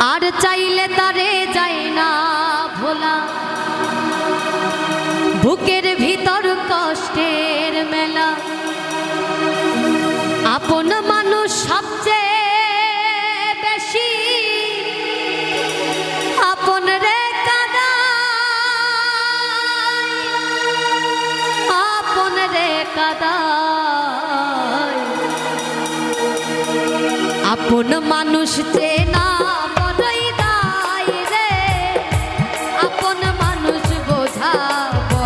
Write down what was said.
আর চাইলে তারে যায় না ভোলা। বুকের ভিতর কষ্টের মেলা। আপন মানুষ সবচেয়ে বেশি। আপন রে কাদায়। আপন রে কাদায়। আপন মানুষ চেনা